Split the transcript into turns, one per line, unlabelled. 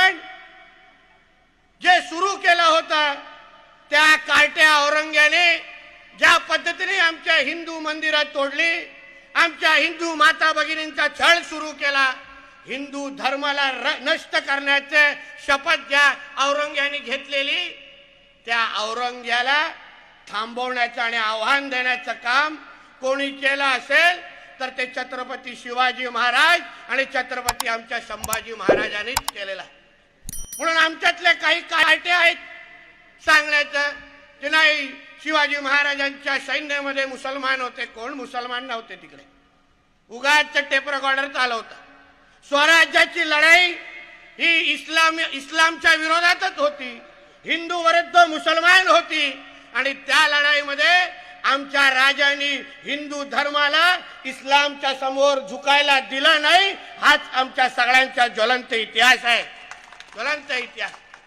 आंदोलन जे सुरू केलं होतं त्या कार्ट्या औरंग्याने ज्या पद्धतीने आमच्या हिंदू मंदिरात तोडली आमच्या हिंदू माता भगिनींचा छळ सुरू केला हिंदू धर्माला नष्ट करण्याचे शपथ ज्या औरंग्याने घेतलेली त्या औरंग्याला थांबवण्याचं आणि आव्हान देण्याचं काम कोणी केलं असेल तर ते छत्रपती शिवाजी महाराज आणि छत्रपती आमच्या संभाजी महाराजांनीच केलेलं आहे. म्हणून आमच्यातले काही कार्टे आहेत. सांगण्याचं की नाही शिवाजी महाराजांच्या सैन्यामध्ये मुसलमान होते. कोण मुसलमान नव्हते तिकडे. उगाच टेप रेकॉर्डर चालवता स्वराज्याची लढाई ही इस्लाम इस्लामच्या विरोधातच होती. हिंदू विरुद्ध मुसलमान होती. आणि त्या लढाईमध्ये आमच्या राजांनी हिंदू धर्माला इस्लामच्या समोर झुकायला दिलं नाही. हाच आमच्या सगळ्यांचा ज्वलंत इतिहास आहे. ज्वलंत इतिहास